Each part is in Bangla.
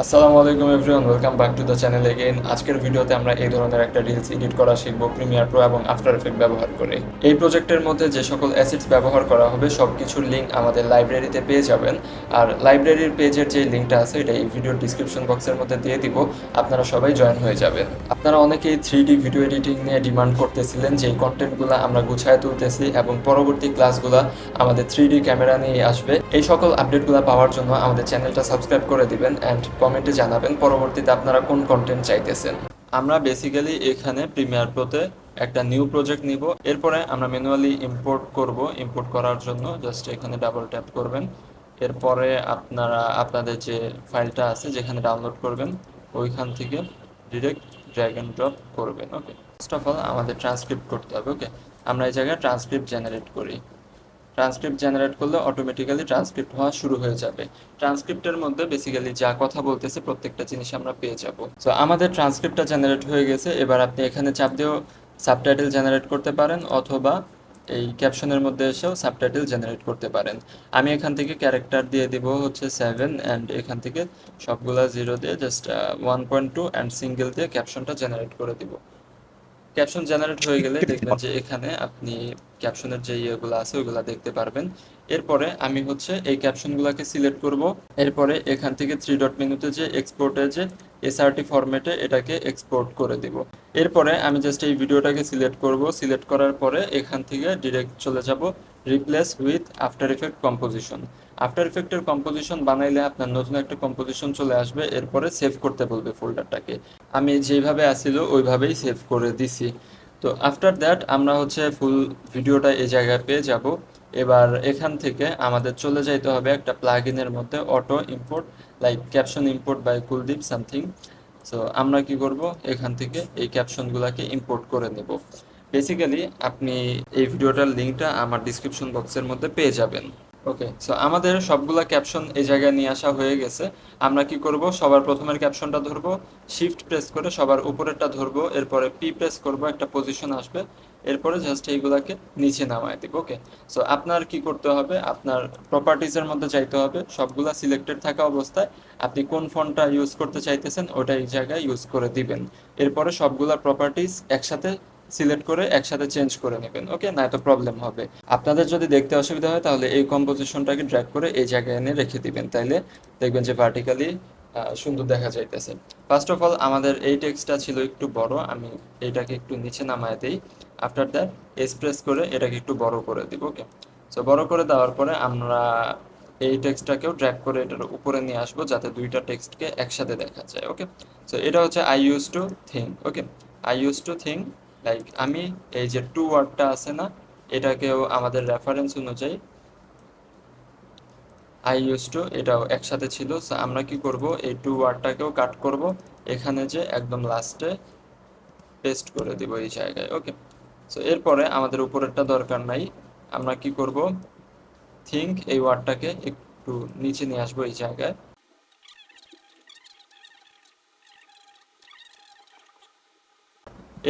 আসসালামু আলাইকুম everyone welcome back to the channel again আজকের ভিডিওতে আমরা এই ধরনের একটা রিলস এডিট করা শিখব প্রিমিয়ার প্রো এবং আফটার এফেক্ট ব্যবহার করে। এই প্রজেক্টের মধ্যে যে সকল অ্যাসেটস ব্যবহার করা হবে সব কিছুর লিঙ্ক আমাদের লাইব্রেরিতে পেয়ে যাবেন। আর লাইব্রেরির পেজের যে লিঙ্কটা আছে, এটা এই ভিডিওর ডিসক্রিপশন বক্সের মধ্যে দিয়ে দিব, আপনারা সবাই জয়েন হয়ে যাবেন। আপনারা অনেকেই থ্রি ডি ভিডিও এডিটিং নিয়ে ডিমান্ড করতেছিলেন যে কন্টেন্টগুলো আমরা গুছায় তুলতেছি এবং পরবর্তী ক্লাসগুলো আমাদের থ্রি ডি ক্যামেরা নিয়ে আসবে। এই সকল আপডেটগুলো পাওয়ার জন্য আমাদের চ্যানেলটা সাবস্ক্রাইব করে দিবেন অ্যান্ড কমেন্টে জানাবেন, পরবর্তীতে আপনারা কোন কন্টেন্ট চাইতেছেন? আমরা বেসিক্যালি এখানে প্রিমিয়ার প্রোতে একটা নিউ প্রজেক্ট নিব। এরপরে আমরা ম্যানুয়ালি ইম্পোর্ট করব। ইম্পোর্ট করার জন্য জাস্ট এখানে ডাবল ট্যাপ করবেন। এরপরে আপনারা, আপনাদের যে ফাইলটা আছে যেখানে ডাউনলোড করবেন, ওইখান থেকে ডিরেক্ট ড্র্যাগ অ্যান্ড ড্রপ করবেন ওকে ফার্স্ট অফ অল আমাদের ট্রান্সক্রিপ্ট করতে হবে ওকে আমরা এই জায়গায় ট্রান্সক্রিপ্ট জেনারেট করি। ট্রান্সক্রিপ্ট জেনারেট করলে অটোমেটিক্যালি ট্রান্সক্রিপ্ট হওয়া শুরু হয়ে যাবে। ট্রান্সক্রিপ্টের মধ্যে বেসিক্যালি যা কথা বলতেছে প্রত্যেকটা জিনিস আমরা পেয়ে যাব। সো আমাদের ট্রান্সক্রিপ্টটা জেনারেট হয়ে গেছে। এবার আপনি এখানে চাপ দিয়েও সাবটাইটেল জেনারেট করতে পারেন অথবা এই ক্যাপশনের মধ্যে এসেও সাবটাইটেল জেনারেট করতে পারেন। আমি এখান থেকে ক্যারেক্টার দিয়ে দিব হচ্ছে সেভেন অ্যান্ড এখান থেকে সবগুলা জিরো দিয়ে just one point two and single দিয়ে ক্যাপশনটা জেনারেট করে দিব। ক্যাপশন জেনারেট হয়ে গেলে দেখবেন যে এখানে আপনি ক্যাপশনের যে ইয়েগুলো আছে ওইগুলো দেখতে পারবেন। এরপরে আমি হচ্ছে এই ক্যাপশনগুলোকে সিলেক্ট করব। এরপরে এখান থেকে থ্রি ডট মেনুতে যে এক্সপোর্টের যে এসআরটি ফরম্যাটে এটাকে এক্সপোর্ট করে দিব। এরপরে আমি জাস্ট এই ভিডিওটাকে সিলেক্ট করব। সিলেক্ট করার পরে এখান থেকে ডিরেক্ট চলে যাব। Replace with After Effect composition After ইফেক্টের composition বানাইলে আপনার নতুন একটা কম্পোজিশন চলে আসবে, এরপরে সেভ করতে বলবে ফোল্ডারটাকে আমি যেইভাবে আসিল, ওইভাবেই সেভ করে দিছি। তো আফটার দ্যাট আমরা হচ্ছে ফুল ভিডিওটা এই জায়গায় পেয়ে যাব। এবার এখান থেকে আমাদের চলে যাইতে হবে একটা প্লাগ ইনের মধ্যে auto import like caption import by Kuldeep something so আমরা কি করব? এখান থেকে এই ক্যাপশনগুলোকে ইম্পোর্ট করে নেব। বেসিক্যালি আপনি এই ভিডিওটার লিঙ্কটা আমার ডিসক্রিপশন বক্সের মধ্যে পেয়ে যাবেন। ওকে সো আমাদের সবগুলা ক্যাপশন এই জায়গায় নিয়ে আসা হয়ে গেছে। আমরা কি করব? সবার প্রথমের ক্যাপশনটা ধরবো শিফট প্রেস করে সবার উপরেরটা ধরবো, এরপরে পি প্রেস করব, একটা পজিশন আসবে, এরপরে জাস্ট এইগুলাকে নিচে নামায় দিব ওকে সো আপনার কি করতে হবে? আপনার প্রপার্টিজের মধ্যে চাইতে হবে, সবগুলা সিলেক্টেড থাকা অবস্থায়। আপনি কোন ফোনটা ইউজ করতে চাইতেছেন, ওটা এই জায়গায় ইউজ করে দিবেন। এরপরে সবগুলা প্রপার্টিজ একসাথে সিলেক্ট করে একসাথে চেঞ্জ করে নেবেন, ওকে? না তো প্রবলেম হবে। আপনাদের যদি দেখতে অসুবিধা হয়, তাহলে এই কম্পোজিশনটাকে ড্র্যাগ করে এই জায়গায় এনে রেখে দিবেন। তাইলে দেখবেন যে ভার্টিক্যালি সুন্দর দেখা যাইতেছে। ফার্স্ট অফ অল আমাদের এই টেক্সটটা ছিল একটু বড়, আমি এটাকে একটু নিচে নামায় দিই। আফটার দ্যাট এক্সপ্রেস করে এটাকে একটু বড় করে দিব, ওকে? সো বড় করে দেওয়ার পরে আমরা এই টেক্সটটাকেও ড্র্যাগ করে এটার উপরে নিয়ে আসব, যাতে দুইটা টেক্সটকে একসাথে দেখা যায়, ওকে? সো এটা হচ্ছে I use to think okay? I use to think like আমি এই যে টু ওয়ার্ডটা আছে না, এটাকেও আমাদের রেফারেন্স অনুযায়ী আই ইউজ টু এটাও একসাথে ছিল। আমরা কি করব? এই টু ওয়ার্ডটাকেও কাট করব। এখানে যে একদম লাস্টে পেস্ট করে দিব এই জায়গায় ওকে সো এরপরে আমাদের উপরেরটা দরকার নাই। আমরা কি করব? থিঙ্ক এই ওয়ার্ডটাকে একটু নিচে নিয়ে আসব এই জায়গায়।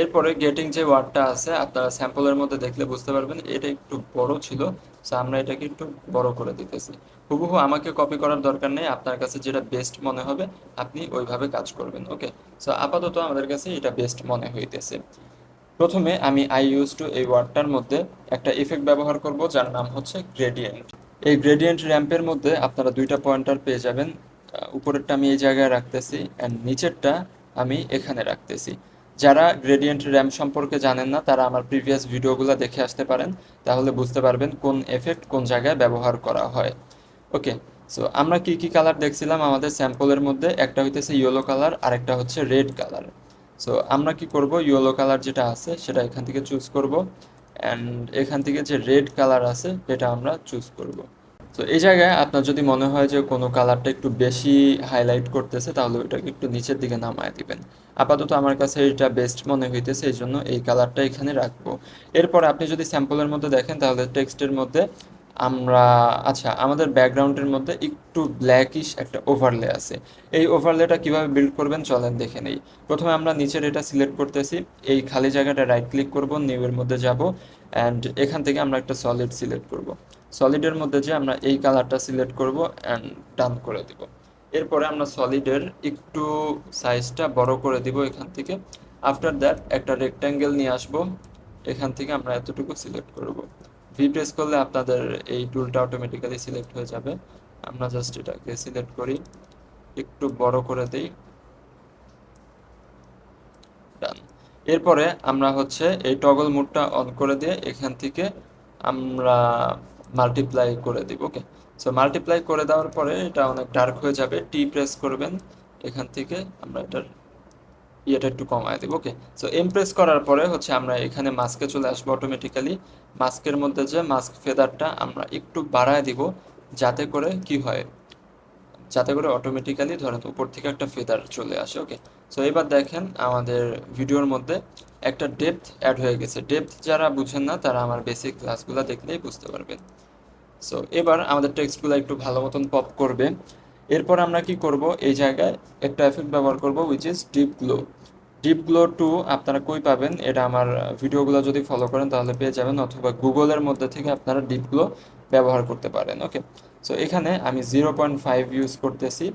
এরপরে গেটিং যে ওয়ার্ডটা আছে, আপনারা স্যাম্পলের মধ্যে দেখলে বুঝতে পারবেন, এটা একটু বড় ছিল সো আমরা এটাকে একটু বড় করে দিতেছি। হুবহু আমাকে কপি করার দরকার নেই, আপনার কাছে যেটা বেস্ট মনে হবে, আপনি ওইভাবে কাজ করবেন ওকে সো আপাতত আমাদের কাছে এটা বেস্ট মনে হইতেছে। প্রথমে আমি আই ইউজ টু এই ওয়ার্ডটার মধ্যে একটা ইফেক্ট ব্যবহার করব, যার নাম হচ্ছে গ্রেডিয়েন্ট এই গ্রেডিয়েন্ট র্যাম্পের মধ্যে আপনারা দুইটা পয়েন্টার পেয়ে যাবেন উপরেরটা আমি এই জায়গায় রাখতেছি অ্যান্ড নিচেরটা আমি এখানে রাখতেছি। যারা গ্রেডিয়েন্ট র্যাম সম্পর্কে জানেন না, তারা আমার প্রিভিয়াস ভিডিওগুলো দেখে আসতে পারেন। তাহলে বুঝতে পারবেন কোন এফেক্ট কোন জায়গায় ব্যবহার করা হয়। ওকে সো আমরা কি কি কালার দেখছিলাম আমাদের স্যাম্পলের মধ্যে? একটা হইতেছে ইয়েলো কালার আর একটা হচ্ছে রেড কালার সো আমরা কি করব? ইয়েলো কালার যেটা আছে, সেটা এখান থেকে চুজ করব। অ্যান্ড এখান থেকে যে রেড কালার আছে এটা আমরা চুজ করব। তো এই জায়গায় আপনার যদি মনে হয় যে কোনো কালারটা একটু বেশি হাইলাইট করতেছে, তাহলে ওইটাকে একটু নিচের দিকে নামায় দিবেন। আপাতত আমার কাছে এটা বেস্ট মনে হইতেছে, এই জন্য এই কালারটা এখানে রাখব। এরপর আপনি যদি স্যাম্পলের মধ্যে দেখেন, তাহলে টেক্সটের মধ্যে আমরা আচ্ছা আমাদের ব্যাকগ্রাউন্ডের মধ্যে একটু ব্ল্যাকিশ একটা ওভারলে আছে। এই ওভারলেটা কীভাবে বিল্ড করবেন, চলেন দেখে নেই। প্রথমে আমরা নিচের এটা সিলেক্ট করতেছি। এই খালি জায়গাটা রাইট ক্লিক করব নিউ এর মধ্যে যাব অ্যান্ড এখান থেকে আমরা একটা সলিড সিলেক্ট করব। সলিডের মধ্যে যে আমরা এই কালারটা সিলেক্ট করব অ্যান্ড ডান করে দিব। এরপরে আমরা সলিডের একটু সাইজটা বড় করে দিব এখান থেকে। আফটার দ্যাট একটা রেক্ট্যাঙ্গেল নিয়ে আসব। এখান থেকে আমরা এতটুকু সিলেক্ট করব। ভি প্রেস করলে আপনাদের এই টুলটা অটোমেটিক্যালি সিলেক্ট হয়ে যাবে। আমরা জাস্ট এটাকে সিলেক্ট করি। একটু বড় করে দেই। ডান এরপরে আমরা হচ্ছে এই টগল মুডটা অন করে দিয়ে এখান থেকে আমরা মাল্টিপ্লাই করে দিব ওকে সো মাল্টিপ্লাই করে দেওয়ার পরে এটা অনেক ডার্ক হয়ে যাবে টি প্রেস করবেন, এখান থেকে আমরা এটার ইয়েটা একটু কমায় দেবো ওকে সো এম প্রেস করার পরে হচ্ছে আমরা এখানে মাস্কে চলে আসব অটোমেটিক্যালি মাস্কের মধ্যে যে মাস্ক ফেদারটা আমরা একটু বাড়ায় দিব, যাতে করে কি হয়? যাতে করে অটোমেটিক্যালি ধরেন উপর থেকে একটা ফেদার চলে আসে ওকে সো এবার দেখেন আমাদের ভিডিওর মধ্যে একটা ডেপথ অ্যাড হয়ে গেছে। ডেপথ যারা বুঝেন না, তারা আমার বেসিক ক্লাসগুলো দেখলেই বুঝতে পারবেন। সো এবার আমাদের টেক্সটগুলো একটু ভালো মতন পপ করবে। এরপর আমরা কি করব? এই জায়গায় একটা এফেক্ট ব্যবহার করব which is deep glow deep glow two আপনারা কই পাবেন? এটা আমার ভিডিওগুলো যদি ফলো করেন, তাহলে পেয়ে যাবেন, অথবা গুগলের মধ্যে থেকে আপনারা ডিপ গ্লো ব্যবহার করতে পারেন ওকে সো এখানে আমি জিরো পয়েন্ট ফাইভ ইউজ করতেছি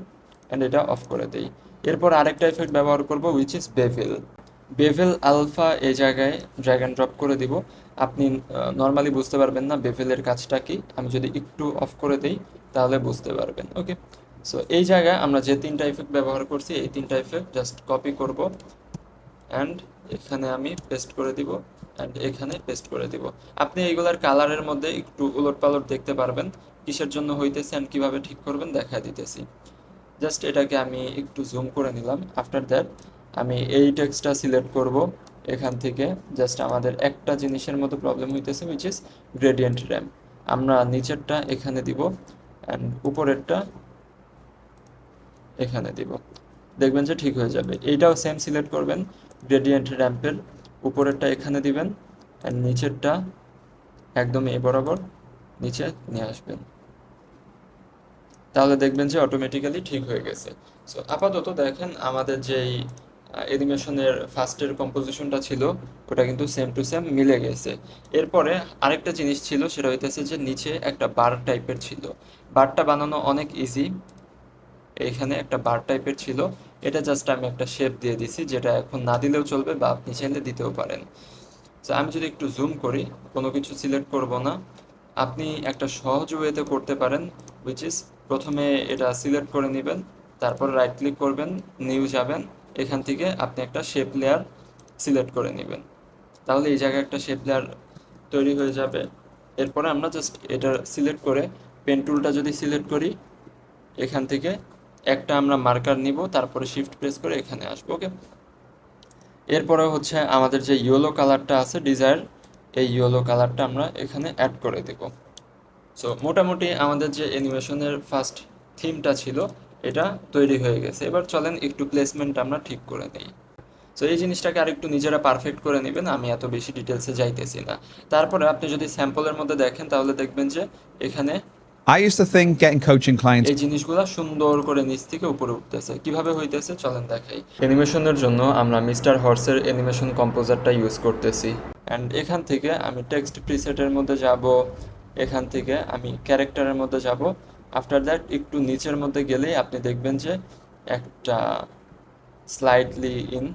অ্যান্ড এটা অফ করে দিই। এরপর আরেকটা এফেক্ট ব্যবহার করব which is bevel bevel alpha এই জায়গায় ড্র্যাগ অ্যান্ড ড্রপ করে দিব। আপনি নর্মালি বুঝতে পারবেন না বেভেলের কাজটা কি। আমি যদি একটু অফ করে দিই, তাহলে বুঝতে পারবেন ওকে সো এই জায়গায় আমরা যে তিনটা ইফেক্ট ব্যবহার করছি, এই তিনটা ইফেক্ট জাস্ট কপি করব। অ্যান্ড এখানে আমি পেস্ট করে দিব অ্যান্ড এখানে পেস্ট করে দিব। আপনি এইগুলার কালারের মধ্যে একটু উলট পালট দেখতে পারবেন। কিসের জন্য হইতেছে অ্যান্ড কীভাবে ঠিক করবেন দেখা দিতেছি। জাস্ট এটাকে আমি একটু জুম করে নিলাম। আফটার দ্যাট আমি এই টেক্সটটা সিলেক্ট করব এখান থেকে। জাস্ট আমাদের একটা জিনিসের মতো প্রবলেম হইতেছে উইচ ইজ গ্রেডিয়েন্ট র্যাম আমরা নিচেরটা এখানে দিব অ্যান্ড উপরেরটা এখানে দিব। দেখবেন যে ঠিক হয়ে যাবে। এইটাও সেম সিলেক্ট করবেন। গ্রেডিয়েন্ট র্যাম্পের উপরেরটা এখানে দিবেন অ্যান্ড নিচেরটা একদম এ বরাবর নিচে নিয়ে আসবেন। তাহলে দেখবেন যে অটোমেটিক্যালি ঠিক হয়ে গেছে। সো আপাতত দেখেন আমাদের যেই অ্যানিমেশনের ফার্স্টের কম্পোজিশনটা ছিল, ওটা কিন্তু সেম টু সেম মিলে গেছে। এরপরে আরেকটা জিনিস ছিল, সেটা হইতেছে যে নিচে একটা বার টাইপের ছিল। বারটা বানানো অনেক ইজি এখানে একটা বার টাইপের ছিল। এটা জাস্ট আমি একটা শেপ দিয়ে দিছি, যেটা এখন না দিলেও চলবে বা আপনি চাইলে দিতেও পারেন। তো আমি যদি একটু জুম করি, কোনো কিছু সিলেক্ট করব না। আপনি একটা সহজ ওয়েতে করতে পারেন উইচ ইজ প্রথমে এটা সিলেক্ট করে নেবেন, তারপর রাইট ক্লিক করবেন নিউ যাবেন, এখান থেকে আপনি একটা শেপ লেয়ার সিলেক্ট করে নেবেন। তাহলে এই জায়গায় একটা শেপ লেয়ার তৈরি হয়ে যাবে। এরপরে আমরা জাস্ট এটা সিলেক্ট করে পেন টুলটা যদি সিলেক্ট করি, এখান থেকে একটা আমরা মার্কার নিব, তারপরে শিফট প্রেস করে এখানে আসব ওকে এরপরে হচ্ছে আমাদের যে ইয়েলো কালারটা আছে ডিজায়ার এই ইয়েলো কালারটা আমরা এখানে অ্যাড করে দেব। সো মোটামুটি আমাদের যে অ্যানিমেশনের ফার্স্ট থিমটা ছিল এটা তৈরি হয়ে গেছে। এবার চলেন একটু প্লেসমেন্ট আমরা ঠিক করে নিই। সো এই জিনিসটাকে আরেকটু নিজেরা পারফেক্ট করে নেবেন আমি এত বেশি ডিটেলসে যাইতেছি না। তারপরে আপনি যদি স্যাম্পলের মধ্যে দেখেন তাহলে দেখবেন যে এখানে I used to think getting coaching clients. এই জিনিসগুলো সুন্দর করে নিচ থেকে উপরে উঠতেছে। কীভাবে হইতেছে? চলেন দেখাই। অ্যানিমেশনের জন্য আমরা মিস্টার হর্সের অ্যানিমেশন কম্পোজারটা ইউজ করতেছি। অ্যান্ড এখান থেকে আমি টেক্সট প্রিসেটের মধ্যে যাব এখান থেকে আমি ক্যারেক্টারের মধ্যে যাব। আফটার দ্যাট একটু নিচের মধ্যে গেলেই আপনি দেখবেন যে একটা স্লাইডলি ইন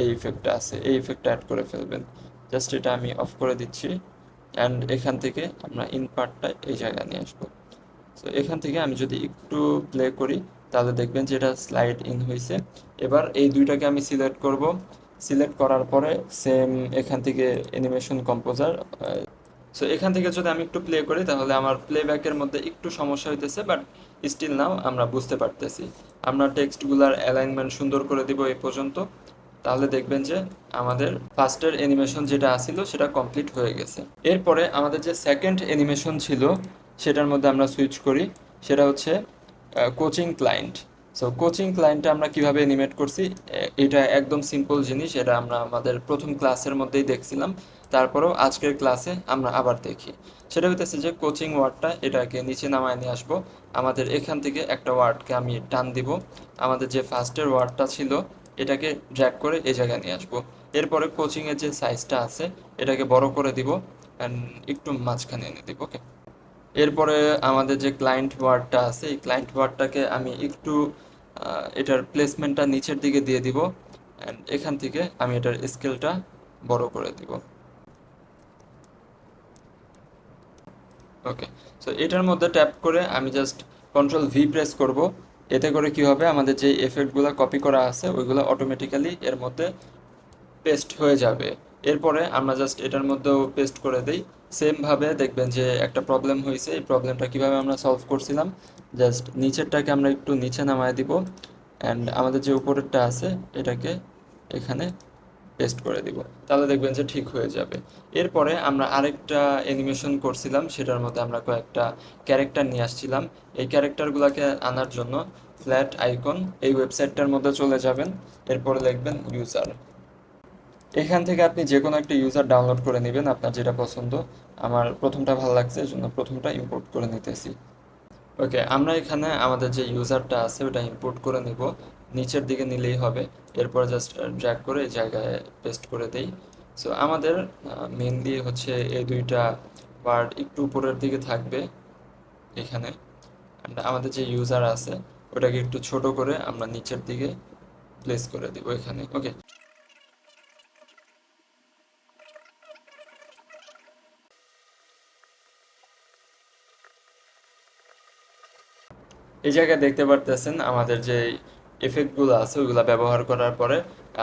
এই ইফেক্টটা আছে। এই ইফেক্টটা অ্যাড করে ফেলবেন। জাস্ট এটা আমি অফ করে দিচ্ছি। অ্যান্ড এখান থেকে আমরা ইন পার্টটা এই জায়গায় নিয়ে আসব। সো এখান থেকে আমি যদি একটু প্লে করি, তাহলে দেখবেন যে এটা স্লাইড ইন হয়েছে এবার এই দুইটাকে আমি সিলেক্ট করব। সিলেক্ট করার পরে সেম এখান থেকে অ্যানিমেশন কম্পোজার সো এখান থেকে যদি আমি একটু প্লে করি, তাহলে আমার প্লেব্যাকের মধ্যে একটু সমস্যা হইতেছে বাট স্টিল নাও আমরা বুঝতে পারতেছি। আমরা টেক্সটগুলার অ্যালাইনমেন্ট সুন্দর করে দিব এই পর্যন্ত। তাহলে দেখবেন যে আমাদের ফার্স্টের অ্যানিমেশন যেটা আসিল সেটা কমপ্লিট হয়ে গেছে। এরপরে আমাদের যে সেকেন্ড অ্যানিমেশন ছিল, সেটার মধ্যে আমরা সুইচ করি। সেটা হচ্ছে কোচিং ক্লায়েন্ট সো কোচিং ক্লায়েন্টটা আমরা কীভাবে অ্যানিমেট করছি এটা একদম সিম্পল জিনিস। এটা আমরা আমাদের প্রথম ক্লাসের মধ্যেই দেখছিলাম। তারপরেও আজকের ক্লাসে আমরা আবার দেখি। সেটা হইতেছে যে কোচিং ওয়ার্ডটা এটাকে নিচে নামায় নিয়ে আসব। আমাদের এখান থেকে একটা ওয়ার্ডকে আমি টান দিব। আমাদের যে ফার্স্টের ওয়ার্ডটা ছিল, এটাকে ড্র্যাক করে এই জায়গায় নিয়ে আসব। এরপরে কোচিংয়ের যে সাইজটা আছে, এটাকে বড় করে দিব অ্যান্ড একটু মাঝখানে এনে দিব ওকে এরপরে আমাদের যে ক্লায়েন্ট ওয়ার্ডটা আছে, এই ক্লায়েন্ট ওয়ার্ডটাকে আমি একটু এটার প্লেসমেন্টটা নিচের দিকে দিয়ে দিব অ্যান্ড এখান থেকে আমি এটার স্কেলটা বড় করে দিব। ওকে সো এটার মধ্যে ট্যাপ করে আমি জাস্ট কন্ট্রোল ভি প্রেস করব। এতে করে কি হবে? আমাদের যে এফেক্টগুলো কপি করা আছে, ওইগুলো অটোমেটিক্যালি এর মধ্যে পেস্ট হয়ে যাবে। এরপরে আমরা জাস্ট এটার মধ্যেও পেস্ট করে দিই। সেমভাবে দেখবেন যে একটা প্রবলেম হয়েছে। এই প্রবলেমটা কীভাবে আমরা সলভ করছিলাম? জাস্ট নিচেরটাকে আমরা একটু নিচে নামায় দিব। অ্যান্ড আমাদের যে উপরেরটা আছে, এটাকে এখানে পেস্ট করে দিব। তাহলে দেখবেন যে ঠিক হয়ে যাবে। এরপরে আমরা আরেকটা অ্যানিমেশন করছিলাম, সেটার মধ্যে আমরা কয়েকটা ক্যারেক্টার নিয়ে আসছিলাম। এই ক্যারেক্টারগুলোকে আনার জন্য ফ্ল্যাট আইকন এই ওয়েবসাইটটার মধ্যে চলে যাবেন। এরপরে লিখবেন ইউজার এখান থেকে আপনি যে কোনো একটা ইউজার ডাউনলোড করে নেবেন, আপনার যেটা পছন্দ। আমার প্রথমটা ভালো লাগছে এই জন্য প্রথমটা ইম্পোর্ট করে নিতেছি। ওকে আমরা এখানে আমাদের যে ইউজারটা আছে, ওটা ইম্পোর্ট করে নিব। নিচের দিকে নিলেই হবে। এরপর জাস্ট ড্র্যাগ করে জায়গায় পেস্ট করে দেই। সো আমাদের মেনলি হচ্ছে এই দুইটা ওয়ার্ড একটু উপরের দিকে থাকবে এখানে। আমাদের যে ইউজার আছে, ওটাকে একটু ছোট করে আমরা নিচের দিকে প্লেস করে দিব এখানে ওকে এই জায়গায় দেখতে পারতেছেন আমাদের যে এফেক্টগুলো আছে, ওইগুলো ব্যবহার করার পরে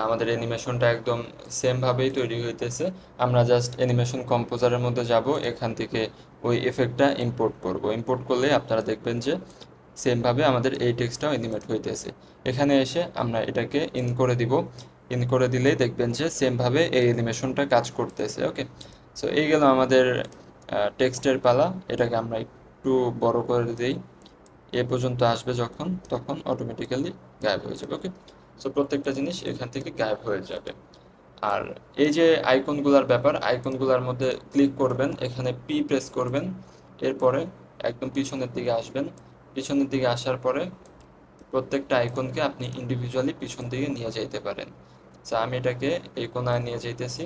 আমাদের অ্যানিমেশনটা একদম সেমভাবেই তৈরি হইতেছে। আমরা জাস্ট অ্যানিমেশন কম্পোজারের মধ্যে যাব, এখান থেকে ওই এফেক্টটা ইম্পোর্ট করব। ইম্পোর্ট করলে আপনারা দেখবেন যে সেমভাবে আমাদের এই টেক্সটটাও অ্যানিমেট হইতেছে। এখানে এসে আমরা এটাকে ইন করে দিব। ইন করে দিলেই দেখবেন যে সেমভাবে এই অ্যানিমেশনটা কাজ করতেছে ওকে সো এই গেল আমাদের টেক্সটের পালা। এটাকে আমরা একটু বড় করে দিই। এ পর্যন্ত আসবে যখন, তখন অটোমেটিক্যালি গায়েব হয়ে যাবে ওকে সো প্রত্যেকটা জিনিস এখান থেকে গায়েব হয়ে যাবে। আর এই যে আইকনগুলার ব্যাপার, আইকনগুলার মধ্যে ক্লিক করবেন, এখানে পি প্রেস করবেন, এরপরে একদম পিছনের দিকে আসবেন। পিছনের দিকে আসার পরে প্রত্যেকটা আইকনকে আপনি ইন্ডিভিজুয়ালি পিছন দিকে নিয়ে যাইতে পারেন। সো আমি এটাকে এই কোনায় নিয়ে যাইতেছি,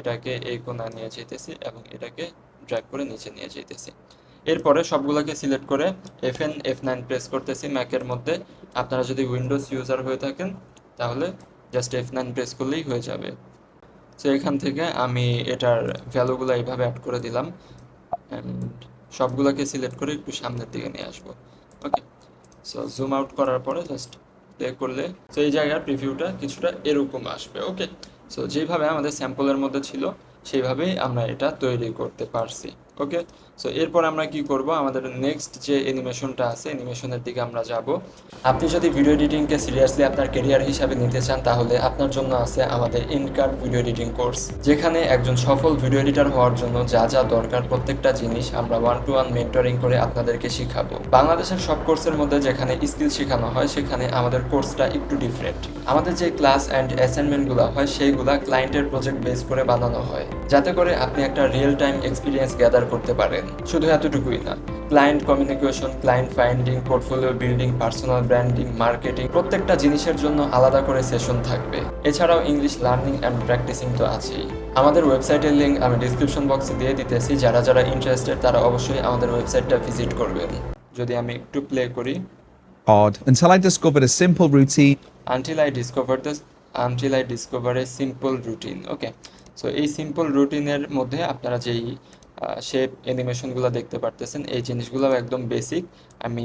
এটাকে এই কোনায় নিয়ে যাইতেছি এবং এটাকে ড্র্যাগ করে নিচে নিয়ে যাইতেছি। এরপরে সবগুলোকে সিলেক্ট করে F N F nine press করতেছি ম্যাকের মধ্যে। আপনারা যদি উইন্ডোজ ইউজার হয়ে থাকেন, তাহলে জাস্ট এফ নাইন প্রেস করলেই হয়ে যাবে। সো এখান থেকে আমি এটার ভ্যালুগুলো এইভাবে অ্যাড করে দিলাম। অ্যান্ড সবগুলোকে সিলেক্ট করে একটু সামনের দিকে নিয়ে আসব। ওকে সো জুম আউট করার পরে জাস্ট প্লে করলে তো এই জায়গার প্রিভিউটা কিছুটা এরকম আসবে। ওকে সো যেভাবে আমাদের স্যাম্পলের মধ্যে ছিল, সেইভাবেই আমরা এটা তৈরি করতে পারছি। ওকে সো এরপর আমরা কি করব? আমাদের নেক্সট যে অ্যানিমেশনটা আছে অ্যানিমেশনের দিকে আমরা যাব। আপনি যদি ভিডিও এডিটিংকে সিরিয়াসলি আপনার ক্যারিয়ার হিসাবে নিতে চান, তাহলে আপনার জন্য আছে আমাদের ইনকার্ড ভিডিও এডিটিং কোর্স যেখানে একজন সফল ভিডিও এডিটর হওয়ার জন্য যা যা দরকার প্রত্যেকটা জিনিস আমরা ওয়ান টু ওয়ান মেন্টরিং করে আপনাদেরকে শিখাবো। বাংলাদেশের সব কোর্সের মধ্যে যেখানে স্কিল শেখানো হয়, সেখানে আমাদের কোর্সটা একটু ডিফারেন্ট আমাদের যে ক্লাস অ্যান্ড অ্যাসাইনমেন্টগুলো হয়, সেইগুলা ক্লায়েন্টের প্রজেক্ট বেস করে বানানো হয়। যাতে করে আপনি একটা রিয়েল টাইম এক্সপিরিয়েন্স গ্যাদার করতে পারেন। শুধু এতটুকুই না client communication client finding portfolio building personal branding marketing প্রত্যেকটা জিনিসের জন্য আলাদা করে সেশন থাকবে। এছাড়াও ইংলিশ লার্নিং অ্যান্ড প্র্যাকটিসিং তো আছেই। আমাদের ওয়েবসাইটের লিঙ্ক আমি ডিসক্রিপশন বক্সে দিয়ে দিতেছি যারা যারা ইন্টারেস্টেড তারা অবশ্যই আমাদের ওয়েবসাইটটা ভিজিট করবেন। যদি আমি একটু প্লে করি। Odd. Until I discovered a simple routine. Until I discover this until I discover a simple routine okay so এই সিম্পল রুটিনের মধ্যে আপনারা যেই শেপ অ্যানিমেশনগুলো দেখতে পারতেছেন। এই জিনিসগুলো একদম বেসিক আমি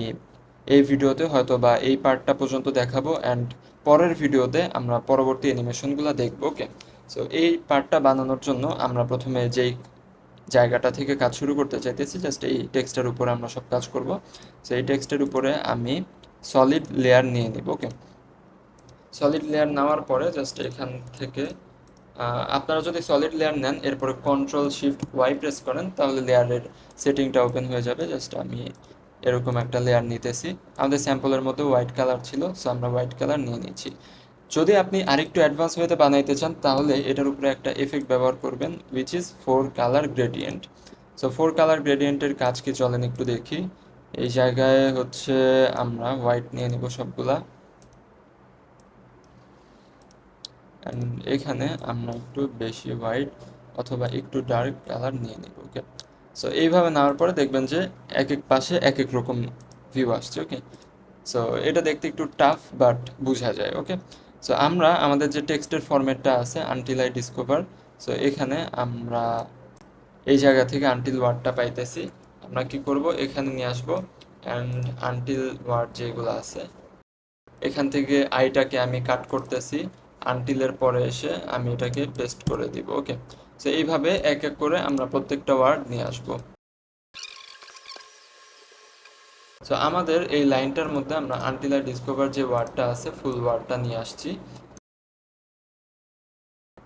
এই ভিডিওতে হয়তো বা এই পার্টটা পর্যন্ত দেখাবো অ্যান্ড পরের ভিডিওতে আমরা পরবর্তী অ্যানিমেশনগুলো দেখব ওকে সো এই পার্টটা বানানোর জন্য আমরা প্রথমে যেই জায়গাটা থেকে কাজ শুরু করতে চাইতেছি জাস্ট এই টেক্সটের উপরে আমরা সব কাজ করব। সো এই টেক্সটের উপরে আমি সলিড লেয়ার নিয়ে নিব ওকে সলিড লেয়ার নেওয়ার পরে জাস্ট এখান থেকে আপনারা যদি সলিড লেয়ার নেন, এরপরে কন্ট্রোল শিফট ওয়াই প্রেস করেন, তাহলে লেয়ারের সেটিংটা ওপেন হয়ে যাবে। জাস্ট আমি এরকম একটা লেয়ার নিতেছি। আমাদের স্যাম্পলের মধ্যে হোয়াইট কালার ছিল সো আমরা হোয়াইট কালার নিয়ে নিচ্ছি যদি আপনি আরেকটু অ্যাডভান্স হতে বানাইতে চান, তাহলে এটার উপরে একটা এফেক্ট ব্যবহার করবেন which is four colour gradient so four colour গ্রেডিয়েন্টের কাজ কি? চলেন একটু দেখি। এই জায়গায় হচ্ছে আমরা হোয়াইট নিয়ে নিব সবগুলা। অ্যান্ড এখানে আমরা একটু বেশি হোয়াইট অথবা একটু ডার্ক কালার নিয়ে নিব ওকে সো এইভাবে নেওয়ার পরে দেখবেন যে এক এক পাশে এক এক রকম ভিউ আসছে ওকে সো এটা দেখতে একটু টাফ বাট বোঝা যায় ওকে সো আমরা আমাদের যে টেক্সটের ফরম্যাটটা আছে আনটিল আই ডিসকভার সো এখানে আমরা এই জায়গা থেকে আনটিল ওয়ার্ডটা পাইতেছি। আমরা কি করব? এখানে নিয়ে আসব অ্যান্ড আনটিল ওয়ার্ড যেগুলো আছে, এখান থেকে আইটাকে আমি কাট করতেছি। আনটিলের পরে এসে আমি এটাকে পেস্ট করে দিব ওকে সো এইভাবে এক এক করে আমরা প্রত্যেকটা ওয়ার্ড নিয়ে আসব। সো আমাদের এই লাইনটার মধ্যে আমরা আনটিল ডিসকভার যে ওয়ার্ডটা আছে ফুল ওয়ার্ডটা নিয়ে আসছি।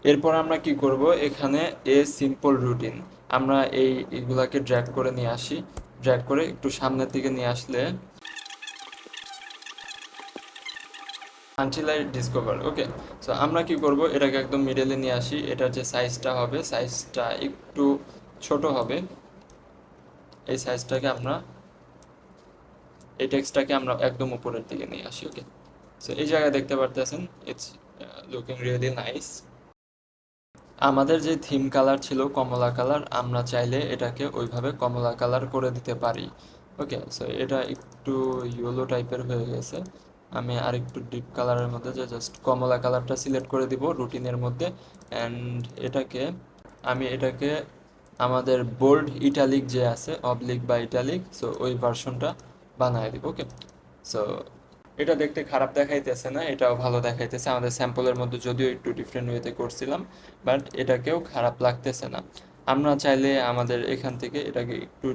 এরপর আমরা কি করব? এখানে এ সিম্পল রুটিন আমরা এই এগুলাকে ড্র্যাগ করে নিয়ে আসি। ড্র্যাগ করে একটু সামনের দিকে নিয়ে আসলে until I discover okay so আমরা কি করব? এটাকে একদম মিডলে নিয়ে আসি। এটার যে সাইজটা হবে। সাইজটা একটু ছোট হবে। এই সাইজটাকে আমরা, এই টেক্সটটাকে আমরা একদম উপরের দিকে নিয়ে আসি ওকে সো এই জায়গায় দেখতে পারতেছেন ইটস লুকিং রিয়েলি নাইস আমাদের যে থিম কালার ছিল, কমলা কালার আমরা চাইলে এটাকে ওইভাবে কমলা কালার করে দিতে পারি ওকে সো এটা একটু ইয়েলো টাইপের হয়ে গেছে। আমি আর একটু ডিপ কালারের মধ্যে যে জাস্ট কমলা কালারটা সিলেক্ট করে দিব রুটিনের মধ্যে অ্যান্ড এটাকে আমি এটাকে আমাদের বোল্ড ইটালিক যে আছে অবলিক বা ইটালিক সো ওই ভার্সনটা বানায় দিব ওকে সো এটা দেখতে খারাপ দেখাইতেছে না, এটাও ভালো দেখাইতেছে, আমাদের স্যাম্পলের মধ্যে যদিও একটু ডিফারেন্ট ওয়েতে করছিলাম বাট এটাকেও খারাপ লাগতেছে না। আমরা চাইলে আমাদের এখান থেকে এটাকে একটু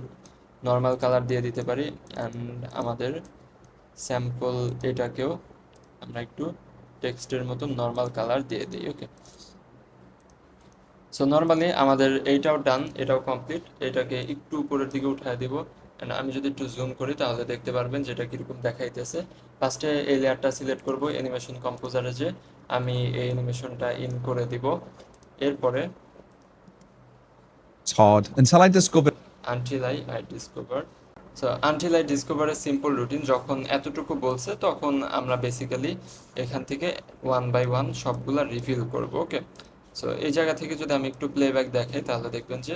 নর্মাল কালার দিয়ে দিতে পারি অ্যান্ড আমাদের স্যাম্পল এটাকেও আমরা একটু টেক্সটের মতো নর্মাল কালার দিয়ে দিই ওকে সো নর্মালি আমাদের এইটাও ডান এটাও কমপ্লিট এটাকে একটু উপরের দিকে উঠায় দিব। আমি যদি একটু জুম করি তাহলে দেখতে পারবেন যেটা কীরকম দেখাইতেছে। ফার্স্টে এই লেয়ারটা সিলেক্ট করব অ্যানিমেশন কম্পোজারে যে আমি এই অ্যানিমেশনটা ইন করে দিব। এরপরে It's hard. Until I discovered until I I discover so until I ডিসকভারের simple routine যখন এতটুকু বলছে, তখন আমরা বেসিক্যালি এখান থেকে ওয়ান বাই ওয়ান সবগুলা রিভিল করব ওকে সো এই জায়গা থেকে যদি আমি একটু প্লেব্যাক দেখাই, তাহলে দেখবেন যে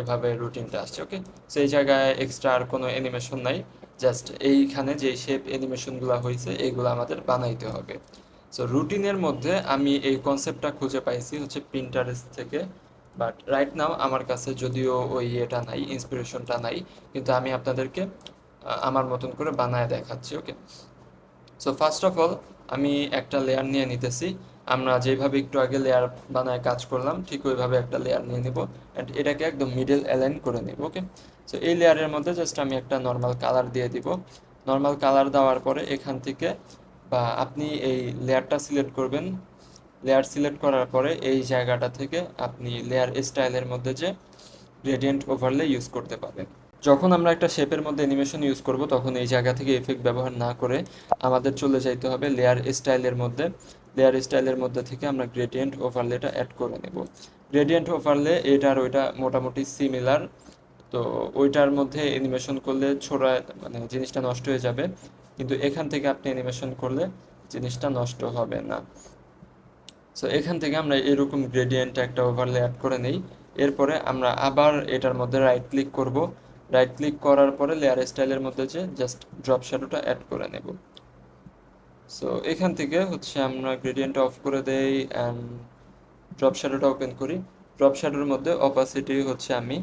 এভাবে রুটিনটা আসছে ওকে সো এই জায়গায় এক্সট্রা আর কোনো অ্যানিমেশন নাই জাস্ট এইখানে যে শেপ অ্যানিমেশনগুলো হয়েছে এইগুলো আমাদের বানাইতে হবে। সো রুটিনের মধ্যে আমি এই কনসেপ্টটা খুঁজে পাইছি হচ্ছে প্রিন্টারেস্ট থেকে। বাট রাইট নাও আমার কাছে যদিও ওই ইয়েটা নাই ইন্সপিরেশনটা নাই, কিন্তু আমি আপনাদেরকে আমার মতন করে বানায় দেখাচ্ছি okay so first of all আমি একটা লেয়ার নিয়ে নিতেছি। আমরা যেভাবে একটু আগে লেয়ার বানায় কাজ করলাম, ঠিক ওইভাবে একটা লেয়ার নিয়ে নিব অ্যান্ড এটাকে একদম মিডল অ্যালাইন করে নিব ওকে সো এই লেয়ারের মধ্যে জাস্ট আমি একটা নর্মাল কালার দিয়ে দিব। নর্মাল কালার দেওয়ার পরে এখান থেকে, বা আপনি এই লেয়ারটা সিলেক্ট করবেন লেয়ার সিলেক্ট করার পরে এই জায়গাটা থেকে আপনি লেয়ার স্টাইলের মধ্যে যে গ্রেডিয়েন্ট ওভারলে ইউজ করতে পারবেন। যখন আমরা একটা শেপের মধ্যে অ্যানিমেশন ইউজ করব, তখন এই জায়গা থেকে এফেক্ট ব্যবহার না করে আমাদের চলে যাইতে হবে লেয়ার স্টাইলের মধ্যে। লেয়ার স্টাইলের মধ্যে থেকে আমরা গ্রেডিয়েন্ট ওভারলেটা অ্যাড করে নেব। গ্রেডিয়েন্ট ওভারলে এটার ওইটা মোটামুটি সিমিলার তো ওইটার মধ্যে অ্যানিমেশন করলে ছোড়া মানে জিনিসটা নষ্ট হয়ে যাবে। কিন্তু এখান থেকে আপনি অ্যানিমেশন করলে জিনিসটা নষ্ট হবে না। সো এখান থেকে আমরা এরকম গ্রেডিয়েন্ট একটা ওভারলে অ্যাড করে নেই। এরপরে আমরা আবার এটার মধ্যে রাইট ক্লিক করব। রাইট ক্লিক করার পরে লেয়ার স্টাইলের মধ্যে যে জাস্ট ড্রপ শ্যাডোটা অ্যাড করে নেব। সো এখান থেকে হচ্ছে আমরা গ্রেডিয়েন্ট অফ করে দেই অ্যান্ড ড্রপ শ্যাডোটা ওপেন করি। ড্রপ শ্যাডোর মধ্যে অপাসিটি হচ্ছে আমি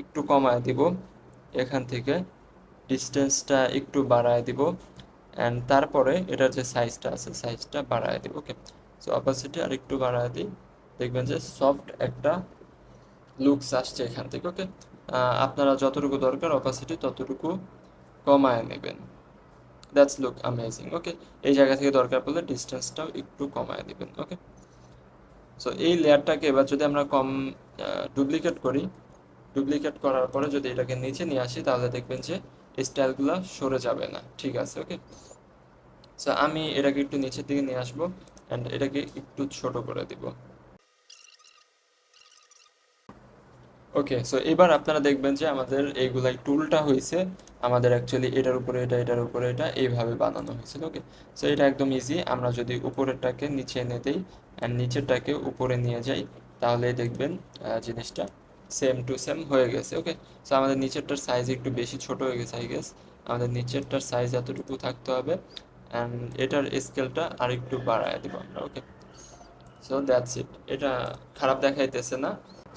একটু কমায় দিব। এখান থেকে ডিস্টেন্সটা একটু বাড়ায় দিব। অ্যান্ড তারপরে এটার যে সাইজটা আছে সাইজটা বাড়ায় দিব ওকে সো অপাসিটি আর একটু বাড়ায় দিই। দেখবেন যে সফট একটা লুকস আসছে এখান থেকে ওকে আপনারা যতটুকু দরকার অপাসিটি ততটুকু কমায় নেবেন। দ্যাটস লুক অ্যামেজিং ওকে এই জায়গা থেকে দরকার পড়লে ডিস্টেন্সটাও একটু কমায় দিবেন ওকে সো এই লেয়ারটাকে এবার যদি আমরা কম ডুপ্লিকেট করি ডুপ্লিকেট করার পরে যদি এটাকে নিচে নিয়ে আসি, তাহলে দেখবেন যে স্টাইলগুলো সরে যাবে না। ঠিক আছে ওকে সো আমি এটাকে একটু নিচের দিকে নিয়ে আসব। অ্যান্ড এটাকে একটু ছোট করে দিব। ওকে সো এবার আপনারা দেখবেন যে আমাদের এইগুলাই টুলটা হয়েছে। আমাদের অ্যাকচুয়ালি এটার উপরে এটা, এটার উপরে এটা এইভাবে বানানো হয়েছিল ওকে সো এটা একদম ইজি আমরা যদি উপরেরটাকে নিচে এনে দিই অ্যান্ড নিচেরটাকে উপরে নিয়ে যাই, তাহলে দেখবেন জিনিসটা সেম টু সেম হয়ে গেছে ওকে সো আমাদের নিচেরটার সাইজ একটু বেশি ছোট হয়ে গেছে আই গেস আমাদের নিচেরটার সাইজ এতটুকু থাকতে হবে। অ্যান্ড এটার স্কেলটা আরেকটু বাড়ায় দিব আমরা ওকে সো দ্যাটস ইট এটা খারাপ দেখাইতেছে না।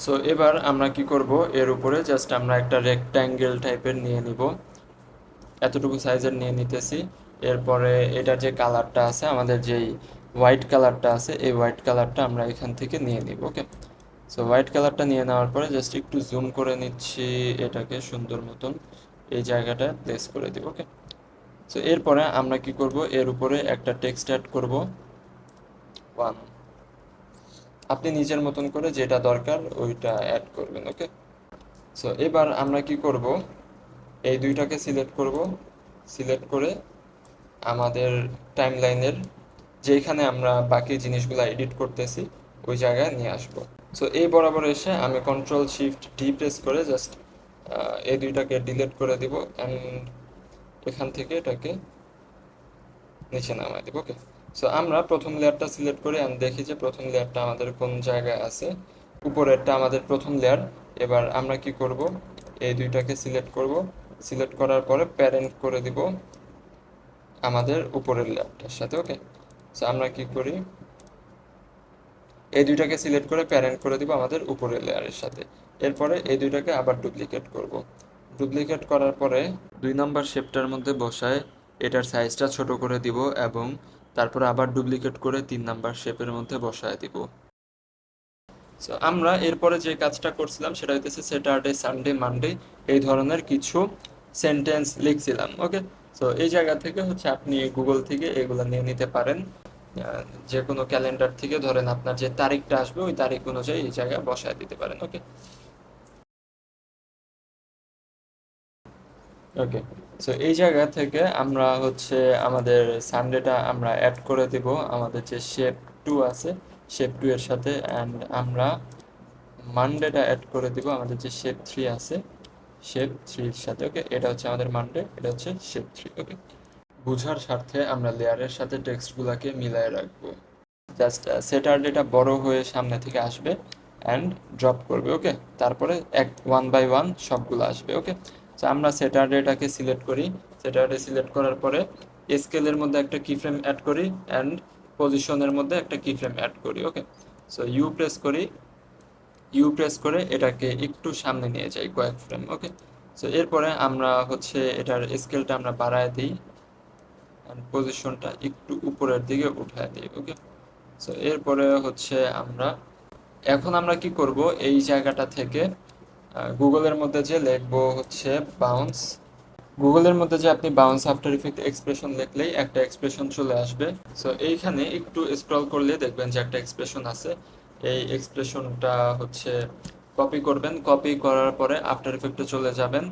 সো এবার আমরা কি করব? এর উপরে জাস্ট আমরা একটা রেক্ট্যাঙ্গেল টাইপের নিয়ে নিব। এতটুকু সাইজের নিয়ে নিতেছি। এরপরে এটার যে কালারটা আছে, আমাদের যেই হোয়াইট কালারটা আছে, এই হোয়াইট কালারটা আমরা এখান থেকে নিয়ে নিব ওকে সো হোয়াইট কালারটা নিয়ে নেওয়ার পরে জাস্ট একটু জুম করে নিচ্ছি এটাকে সুন্দর মতন। এই জায়গাটা প্লেস করে দিব ওকে সো এরপরে আমরা কি করব? এর উপরে একটা টেক্সট অ্যাড করব। ওয়ান আপনি নিজের মতন করে যেটা দরকার, ওইটা অ্যাড করবেন ওকে সো এবার আমরা কি করব? এই দুইটাকে সিলেক্ট করব। সিলেক্ট করে আমাদের টাইম লাইনের যেখানে আমরা বাকি জিনিসগুলো এডিট করতেছি, ওই জায়গায় নিয়ে আসব। সো এই বরাবর এসে আমি কন্ট্রোল শিফট ডি প্রেস করে জাস্ট এই দুইটাকে ডিলিট করে দিব। অ্যান্ড এখান থেকে এটাকে নিচে নামাই দিব ওকে সো আমরা প্রথম লেয়ারটা সিলেক্ট করি আমি দেখি যে প্রথম লেয়ারটা আমাদের কোন জায়গায় আছে। উপরেরটা আমাদের প্রথম লেয়ার। এবার আমরা কি করব? এই দুইটাকে সিলেক্ট করব। সিলেক্ট করার পরে প্যারেন্ট করে দিব আমাদের উপরের লেয়ারটার সাথে ওকে সো আমরা কি করি? এই দুইটাকে সিলেক্ট করে প্যারেন্ট করে দিব আমাদের উপরের লেয়ারের সাথে। এরপরে এই দুইটাকে আবার ডুপ্লিকেট করব। ডুপ্লিকেট করার পরে দুই নাম্বার শেপটার মধ্যে বসায়, এটার সাইজটা ছোট করে দিব এবং তারপর আবার ডুপ্লিকেট করে তিন নাম্বার শেপের মধ্যে বসায় দিব। সো আমরা এরপরে যে কাজটা করছিলাম সেটা হইতেছে স্যাটারডে সানডে মানডে এই ধরনের কিছু সেন্টেন্স লিখছিলাম ওকে সো এই জায়গা থেকে হচ্ছে আপনি গুগল থেকে এগুলো নিয়ে নিতে পারেন। যে কোনো ক্যালেন্ডার থেকে ধরেন আপনার যে তারিখটা আসবে, ওই তারিখ অনুযায়ী এই জায়গায় বসায় দিতে পারেন ওকে ওকে সো এই জায়গা থেকে আমরা হচ্ছে আমাদের সানডেটা আমরা অ্যাড করে দিব। আমাদের যে শেপ টু আছে শেপ টু এর সাথে অ্যান্ড আমরা মানডেটা অ্যাড করে দিব। আমাদের যে শেপ থ্রি আছে শেপ থ্রির সাথে ওকে এটা হচ্ছে আমাদের মানডে এটা হচ্ছে শেপ থ্রি ওকে বুঝার স্বার্থে আমরা লেয়ারের সাথে টেক্সটগুলোকে মিলায় রাখব। জাস্ট স্যাটারডেটা বড় হয়ে সামনে থেকে আসবে অ্যান্ড ড্রপ করবে ওকে তারপরে এক ওয়ান বাই ওয়ান সবগুলো আসবে ওকে তো আমরা স্যাটারডেটাকে সিলেক্ট করি। স্যাটারডে সিলেক্ট করার পরে স্কেলের মধ্যে একটা কি ফ্রেম অ্যাড করি অ্যান্ড পজিশনের মধ্যে একটা কি ফ্রেম অ্যাড করি ওকে সো ইউ প্রেস করি। ইউ প্রেস করে এটাকে একটু সামনে নিয়ে যাই কয়েক ফ্রেম ওকে সো এরপরে আমরা হচ্ছে এটার স্কেলটা আমরা বাড়ায় দিই অ্যান্ড পজিশনটা একটু উপরের দিকে উঠায় দিই ওকে সো এরপরে হচ্ছে আমরা, এখন আমরা কি করব? এই জায়গাটা থেকে গুগলের মধ্যে যে লিখব হচ্ছে বাউন্স গুগলের মধ্যে যে আপনি বাউন্স আফটার ইফেক্ট এক্সপ্রেশন লিখলেই একটা এক্সপ্রেশন চলে আসবে। সো এইখানে একটু স্ক্রল করলে দেখবেন যে একটা এক্সপ্রেশন আছে। এই এক্সপ্রেশনটা হচ্ছে কপি করবেন। কপি করার পরে আফটার ইফেক্টে চলে যাবেন।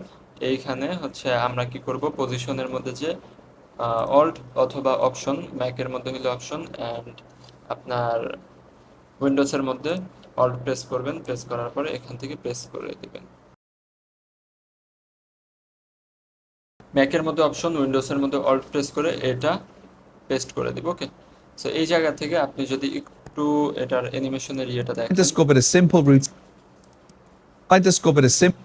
এইখানে হচ্ছে আমরা কি করব? পজিশনের মধ্যে যে অল্ট অথবা অপশন ম্যাকের মধ্যে হলে অপশন অ্যান্ড আপনার উইন্ডোজের মধ্যে অল্ট প্রেস করবেন প্রেস করার পরে এখান থেকে প্রেস করে দিবেন ম্যাকের মধ্যে অপশন উইন্ডোজের মধ্যে অল্ট প্রেস করে এটা পেস্ট করে দিব ওকে সো এই জায়গা থেকে আপনি যদি একটু এটার অ্যানিমেশনের ইয়েটা দেখেন it a simple routine. Like to scope it a simple.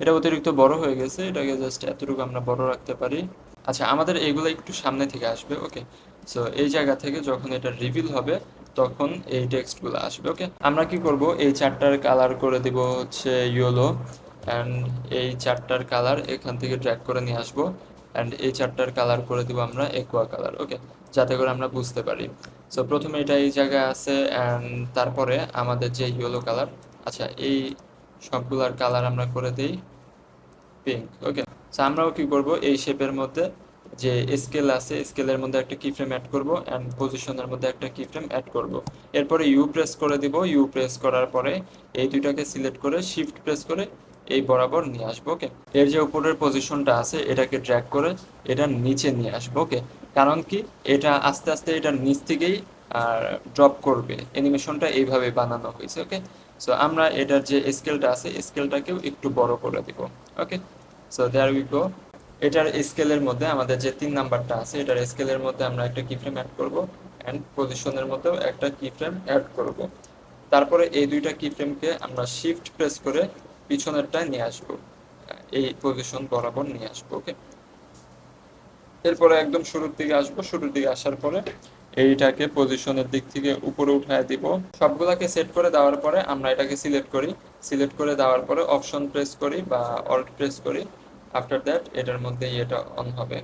এটা অতিরিক্ত বড় হয়ে গেছে এটাকে জাস্ট এতটুকু আমরা বড় রাখতে পারি আচ্ছা আমাদের এগুলো একটু সামনে থেকে আসবে ওকে সো এই জায়গা থেকে যখন এটা রিভিল হবে, তখন এই টেক্সটগুলো আসবে ওকে আমরা কি করব? এই চারটার কালার করে দিব হচ্ছে ইয়েলো অ্যান্ড এই চারটার কালার এখান থেকে ড্র্যাগ করে নিয়ে আসব অ্যান্ড এই চারটার কালার করে দিব আমরা একুয়া কালার ওকে যাতে করে আমরা বুঝতে পারি। সো প্রথমে এটা এই জায়গায় আছে অ্যান্ড তারপরে আমাদের যে ইয়েলো কালার আচ্ছা এই সবগুলার কালার আমরা করে দিই পিঙ্ক ওকে সো আমরাও কি করব? এই শেপের মধ্যে যে স্কেল আছে স্কেলের মধ্যে একটা কি ফ্রেম অ্যাড করব অ্যান্ড পজিশনের মধ্যে একটা কি ফ্রেম অ্যাড করব। এরপরে ইউ প্রেস করে দিব। ইউ প্রেস করার পরে এই দুইটাকে সিলেক্ট করে শিফট প্রেস করে এই বরাবর নিয়ে আসব ওকে এর যে উপরের পজিশনটা আছে, এটাকে ড্র্যাগ করে এটা নিচে নিয়ে আসব ওকে কারণ কি? এটা আস্তে আস্তে এটার নিচ থেকেই আর ড্রপ করবে। অ্যানিমেশনটা এইভাবে বানানো হয়েছে ওকে সো আমরা এটার যে স্কেলটা আছে স্কেলটাকেও একটু বড় করে দিব okay so there we go এটার স্কেলের মধ্যে আমাদের যে তিন নাম্বারটা আছে, এটার স্কেলের মধ্যে আমরা একটা কি ফ্রেম অ্যাড করব অ্যান্ড পজিশনের মধ্যেও একটা কি ফ্রেম অ্যাড করব। তারপরে এই দুইটা কি ফ্রেমকে আমরা শিফট প্রেস করে পিছনেরটায় নিয়ে আসব। এই পজিশন বরাবর নিয়ে আসব ওকে এরপরে একদম শুরুর দিকে আসব। শুরুর দিকে আসার পরে এইটাকে পজিশনের দিক থেকে উপরে উঠায় দিব। সবগুলাকে সেট করে দেওয়ার পরে আমরা এটাকে সিলেক্ট করি। সিলেক্ট করে দেওয়ার পরে অপশন প্রেস করি বা অল্ট প্রেস করি। আফটার দ্যাট এটার মধ্যে এটা অন হবে।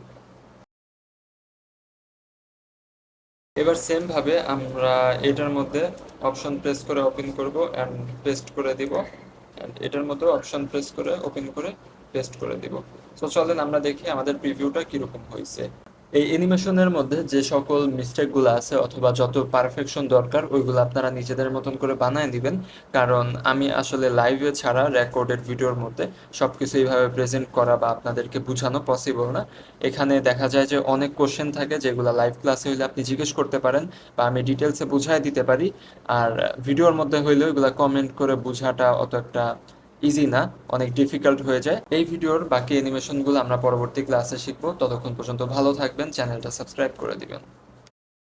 এবার সেম ভাবে আমরা এটার মধ্যে অপশন প্রেস করে ওপেন করব এন্ড পেস্ট করে দিব। এন্ড এটার মধ্যে অপশন প্রেস করে ওপেন করে পেস্ট করে দিব। সো চলেন আমরা দেখি আমাদের প্রিভিউটা কীরকম হয়েছে। এই অ্যানিমেশনের মধ্যে যে সকল মিস্টেকগুলো আছে অথবা যত পারফেকশন দরকার, ওইগুলো আপনারা নিজেদের মতন করে বানায় দিবেন। কারণ আমি আসলে লাইভে ছাড়া রেকর্ডেড ভিডিওর মধ্যে সব কিছু এইভাবে প্রেজেন্ট করা বা আপনাদেরকে বোঝানো পসিবল না। এখানে দেখা যায় যে অনেক কোশ্চেন থাকে যেগুলো লাইভ ক্লাসে হইলে আপনি জিজ্ঞেস করতে পারেন বা আমি ডিটেলসে বুঝাই দিতে পারি। আর ভিডিওর মধ্যে হইলেও এগুলো কমেন্ট করে বোঝাটা অত একটা ইজি না, অনেক ডিফিকাল্ট হয়ে যায়। এই ভিডিওর বাকি অ্যানিমেশনগুলো আমরা পরবর্তী ক্লাসে শিখব। ততক্ষণ পর্যন্ত ভালো থাকবেন চ্যানেলটা সাবস্ক্রাইব করে দিবেন।